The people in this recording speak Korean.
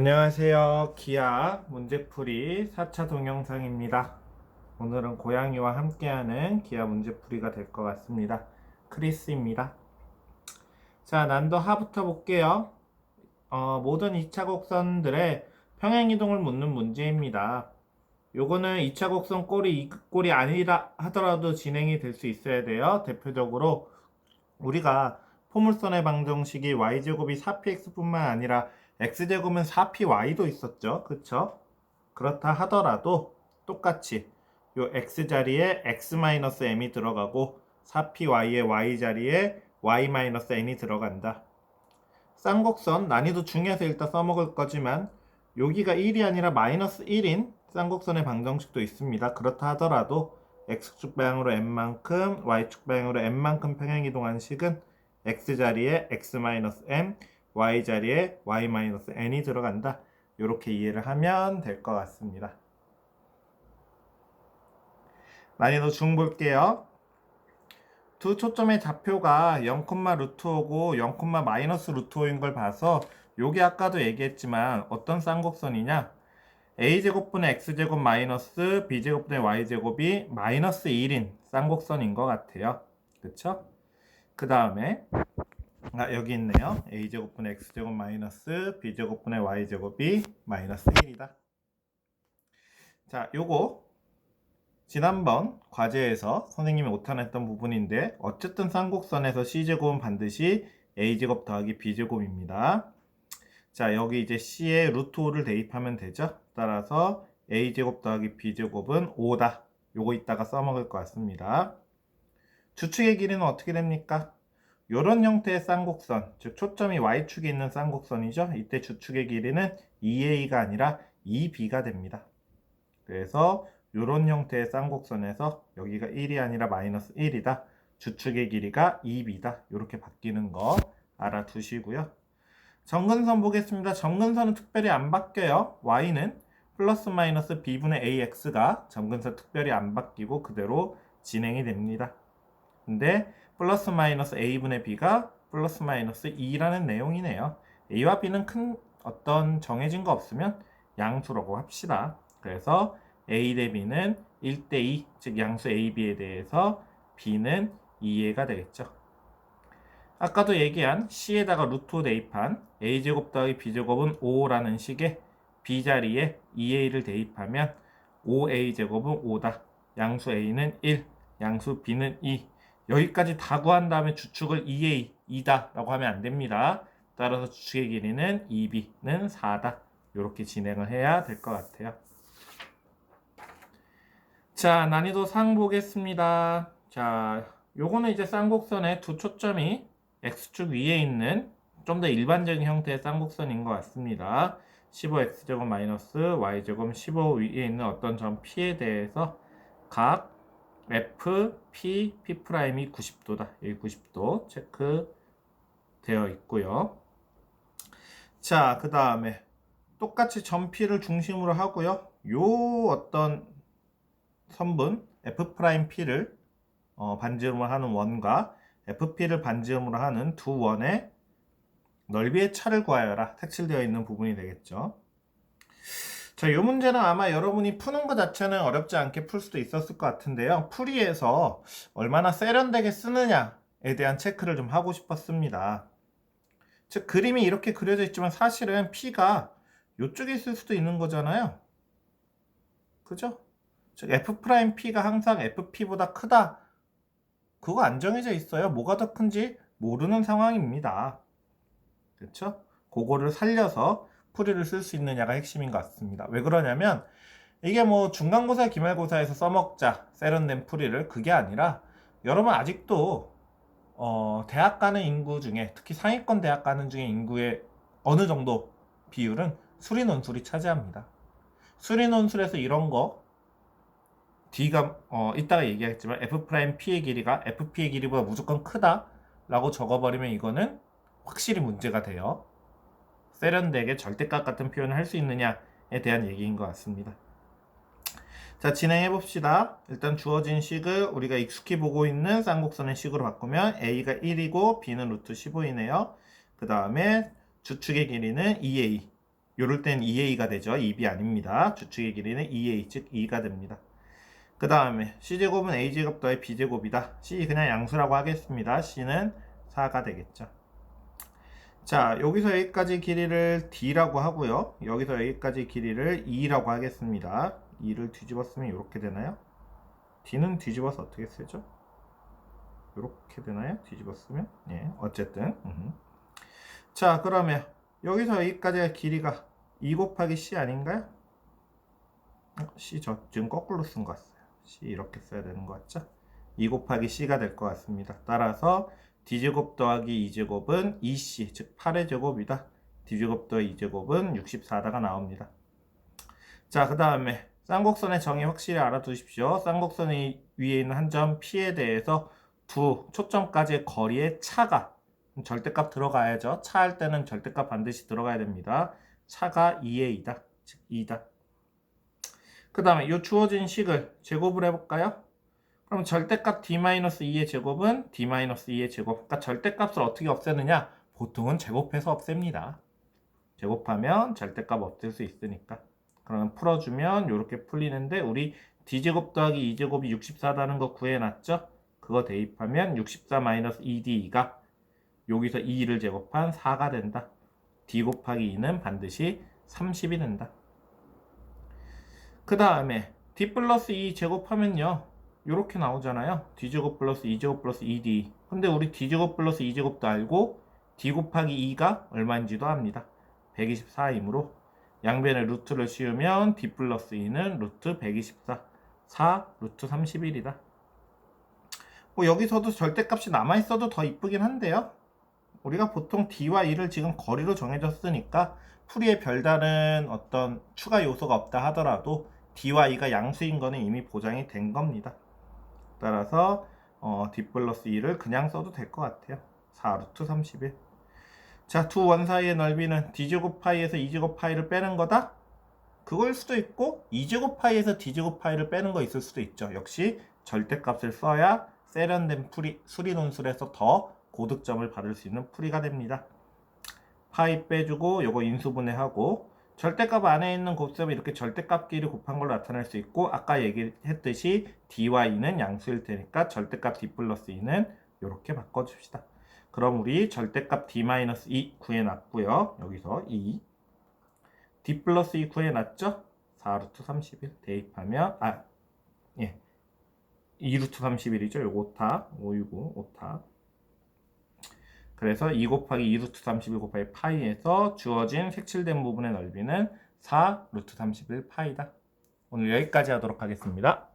안녕하세요. 기아 문제풀이 4차 동영상입니다. 오늘은 고양이와 함께하는 기아 문제풀이가 될 것 같습니다. 크리스입니다. 자, 난도 하부터 볼게요. 어, 모든 2차 곡선들의 평행이동을 묻는 문제입니다. 요거는 2차 곡선 꼴이 이꼴이 아니라 하더라도 진행이 될 수 있어야 돼요. 대표적으로 우리가 포물선의 방정식이 y제곱이 4px뿐만 아니라 x제곱은 4py도 있었죠. 그쵸? 그렇다 하더라도 똑같이 요 x 자리에 x-m이 들어가고 4py의 y 자리에 y-n이 들어간다. 쌍곡선 난이도 중에서 일단 써먹을 거지만 여기가 1이 아니라 마이너스 1인 쌍곡선의 방정식도 있습니다. 그렇다 하더라도 x축 방향으로 n만큼 y축 방향으로 n만큼 평행이동한 식은 x자리에 x-m y 자리에 y-n이 들어간다. 이렇게 이해를 하면 될 것 같습니다. 난이도 중 볼게요. 두 초점의 좌표가 0, 루트 5고 0, 마이너스 루트 5인 걸 봐서 요게 아까도 얘기했지만 어떤 쌍곡선이냐 a제곱분의 x제곱 마이너스 b제곱분의 y제곱이 마이너스 1인 쌍곡선인 것 같아요. 그쵸? 그 다음에 아, 여기 있네요. a제곱분의 x제곱 마이너스 b제곱분의 y제곱이 마이너스 1이다. 자, 요거 지난번 과제에서 선생님이 오탄했던 부분인데 어쨌든 쌍곡선에서 c제곱은 반드시 a제곱 더하기 b제곱입니다. 자, 여기 이제 c에 루트 5를 대입하면 되죠. 따라서 a제곱 더하기 b제곱은 5다. 요거 이따가 써먹을 것 같습니다. 주축의 길이는 어떻게 됩니까? 이런 형태의 쌍곡선, 즉 초점이 y축에 있는 쌍곡선이죠. 이때 주축의 길이는 2a가 아니라 2b가 됩니다. 그래서 이런 형태의 쌍곡선에서 여기가 1이 아니라 마이너스 1이다. 주축의 길이가 2b다. 이렇게 바뀌는 거 알아두시고요. 정근선 보겠습니다. 정근선은 특별히 안 바뀌어요. y는 플러스 마이너스 b분의 ax가 정근선 특별히 안 바뀌고 그대로 진행이 됩니다. 근데 플러스 마이너스 a분의 b가 플러스 마이너스 2라는 내용이네요. a와 b는 큰 어떤 정해진 거 없으면 양수라고 합시다. 그래서 a 대 b는 1대 2, 즉 양수 a, b에 대해서 b는 2a가 되겠죠. 아까도 얘기한 c에다가 루트 5 대입한 a제곱 더하기 b제곱은 5라는 식의 b 자리에 2a를 대입하면 5a제곱은 5다. 양수 a는 1, 양수 b는 2. 여기까지 다 구한 다음에 주축을 2a, 2다 라고 하면 안 됩니다. 따라서 주축의 길이는 2b는 4다. 이렇게 진행을 해야 될 것 같아요. 자, 난이도 상 보겠습니다. 자, 요거는 이제 쌍곡선의 두 초점이 x축 위에 있는 좀 더 일반적인 형태의 쌍곡선인 것 같습니다. 15x제곱 마이너스 y제곱 15 위에 있는 어떤 점 p에 대해서 각 f, p, p 프라임이 90도다. 여기 90도 체크 되어 있고요. 자, 그 다음에 똑같이 점 p를 중심으로 하고요. 요 어떤 선분 f 프라임 p를 어, 반지름으로 하는 원과 fp를 반지름으로 하는 두 원의 넓이의 차를 구하여라. 색칠되어 있는 부분이 되겠죠. 자, 이 문제는 아마 여러분이 푸는 것 자체는 어렵지 않게 풀 수도 있었을 것 같은데요. 풀이에서 얼마나 세련되게 쓰느냐에 대한 체크를 좀 하고 싶었습니다. 즉, 그림이 이렇게 그려져 있지만 사실은 P가 이쪽에 있을 수도 있는 거잖아요. 그죠? 즉, F'P가 항상 FP보다 크다. 그거 안 정해져 있어요. 뭐가 더 큰지 모르는 상황입니다. 그렇죠? 그거를 살려서 풀이를 쓸 수 있느냐가 핵심인 것 같습니다. 왜 그러냐면 이게 뭐 중간고사, 기말고사에서 써먹자 세련된 풀이를 그게 아니라 여러분 아직도 어, 대학 가는 인구 중에 특히 상위권 대학 가는 중에 인구의 어느 정도 비율은 수리 논술이 차지합니다. 수리 논술에서 이런 거 D가 어, 이따가 얘기하겠지만 F 프라임 P의 길이가 FP의 길이보다 무조건 크다라고 적어버리면 이거는 확실히 문제가 돼요. 세련되게 절대값 같은 표현을 할 수 있느냐에 대한 얘기인 것 같습니다. 자, 진행해 봅시다. 일단 주어진 식을 우리가 익숙히 보고 있는 쌍곡선의 식으로 바꾸면 a가 1이고 b는 루트 15이네요. 그 다음에 주축의 길이는 2a. 요럴 땐 2a가 되죠. 2b 아닙니다. 주축의 길이는 2a 즉 2가 됩니다. 그 다음에 c제곱은 a제곱 더해 b제곱이다. c 그냥 양수라고 하겠습니다. c는 4가 되겠죠. 자 여기서 여기까지 길이를 d라고 하고요. 여기서 여기까지 길이를 2라고 하겠습니다. 2를 뒤집어 쓰면 이렇게 되나요? d는 뒤집어서 어떻게 쓰죠? 이렇게 되나요? 뒤집어 쓰면? 예, 어쨌든. 음. 자, 그러면 여기서 여기까지가 길이가 2 곱하기 c 아닌가요? 어, c 저 지금 거꾸로 쓴 것 같아요. c 이렇게 써야 되는 것 같죠? 2 곱하기 c가 될 것 같습니다. 따라서 d제곱 더하기 2제곱은 2c, 즉 8의 제곱이다. d제곱 더하기 2제곱은 64다가 나옵니다. 자, 그 다음에 쌍곡선의 정의 확실히 알아두십시오. 쌍곡선 이 위에 있는 한 점 P에 대해서 두 초점까지의 거리의 차가 절대값 들어가야죠. 차 할 때는 절대값 반드시 들어가야 됩니다. 차가 2의 2다. 즉 2다. 그 다음에 이 주어진 식을 제곱을 해볼까요? 그럼 절대값 d-2의 제곱은 d-2의 제곱. 그러니까 절대값을 어떻게 없애느냐? 보통은 제곱해서 없앱니다. 제곱하면 절대값 없앨 수 있으니까. 그러면 풀어주면 이렇게 풀리는데 우리 d제곱 더하기 2제곱이 64라는 거 구해놨죠? 그거 대입하면 64-2d가 여기서 2를 제곱한 4가 된다. d 곱하기 2는 반드시 30이 된다. 그 다음에 d 플러스 2 제곱하면요. 이렇게 나오잖아요. d제곱 플러스 2제곱 플러스 2d. 근데 우리 d제곱 플러스 2제곱도 알고 d 곱하기 2가 얼마인지도 압니다. 124이므로 양변에 루트를 씌우면 d 플러스 2는 루트 124, 4 루트 31이다. 뭐 여기서도 절대값이 남아있어도 더 이쁘긴 한데요. 우리가 보통 d와 2를 지금 거리로 정해졌으니까 풀이에 별다른 어떤 추가 요소가 없다 하더라도 d와 2가 양수인 거는 이미 보장이 된 겁니다. 따라서 어, d 플러스 2를 그냥 써도 될 것 같아요. 4 루트 31. 자, 두 원 사이의 넓이는 d제곱 파이에서 2제곱 파이를 빼는 거다? 그걸 수도 있고 2제곱 파이에서 d제곱 파이를 빼는 거 있을 수도 있죠. 역시 절대값을 써야 세련된 풀이, 수리 논술에서 더 고득점을 받을 수 있는 풀이가 됩니다. 파이 빼주고 요거 인수분해하고 절대값 안에 있는 곱셈을 이렇게 절대값끼리 곱한 걸로 나타낼 수 있고 아까 얘기했듯이 d와 2는 양수일 테니까 절대값 d 플러스 2는 이렇게 바꿔줍시다. 그럼 우리 절대값 d-2 구해놨고요. 여기서 2 d 플러스 2 구해놨죠? 4루트 31 대입하면 아 예. 2루트 31이죠. 요거 5타 569 5타 그래서 2 곱하기 2 루트 31 곱하기 파이에서 주어진 색칠된 부분의 넓이는 4 루트 31 파이다. 오늘 여기까지 하도록 하겠습니다.